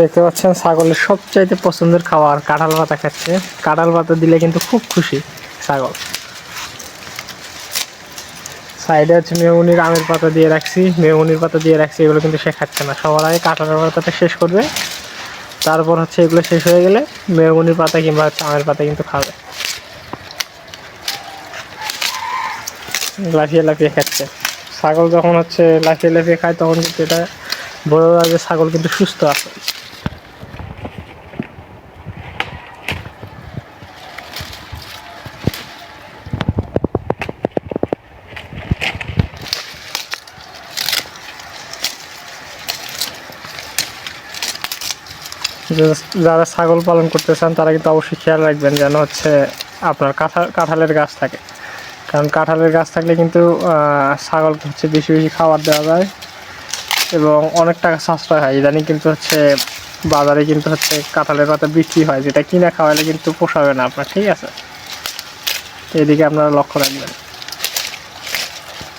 দেখতে পাচ্ছেন, ছাগলের সবচাইতে পছন্দের খাবার কাঁঠাল পাতা খাচ্ছে। কাঁঠাল পাতা দিলে কিন্তু খুব খুশি ছাগল। সাইডে হচ্ছে মেহগুনির আমের পাতা দিয়ে রাখছি। মেহগুনির পাতা দিয়ে রাখছি, এগুলো কিন্তু সে খাচ্ছে না। সবার আগে কাঁঠালের পাতাটা শেষ করবে। তারপর হচ্ছে এগুলো শেষ হয়ে গেলে মেহগুনির পাতা কিংবা হচ্ছে আমের পাতা কিন্তু খাবে। লাফিয়ে লাফিয়ে খাচ্ছে। ছাগল যখন হচ্ছে লাফিয়ে লাফিয়ে খায়, তখন কিন্তু এটা যায় যে ছাগল কিন্তু সুস্থ আছে। যারা ছাগল পালন করতে চান, তারা কিন্তু অবশ্যই খেয়াল রাখবেন যেন হচ্ছে আপনার কাঁঠাল কাঁঠালের গাছ থাকে। কারণ কাঁঠালের গাছ থাকলে কিন্তু ছাগলকে হচ্ছে বেশি বেশি খাবার দেওয়া যায়। এবং অনেক টাকা সাশ্রয় হয়। ইদানিং কিন্তু হচ্ছে বাজারে কিন্তু হচ্ছে কাঁঠালের পাতা বিক্রি হয়। যেটা কিনা খাওয়ালে কিন্তু পোষাবে না আপনার। ঠিক আছে? এদিকে আপনারা লক্ষ্য রাখবেন।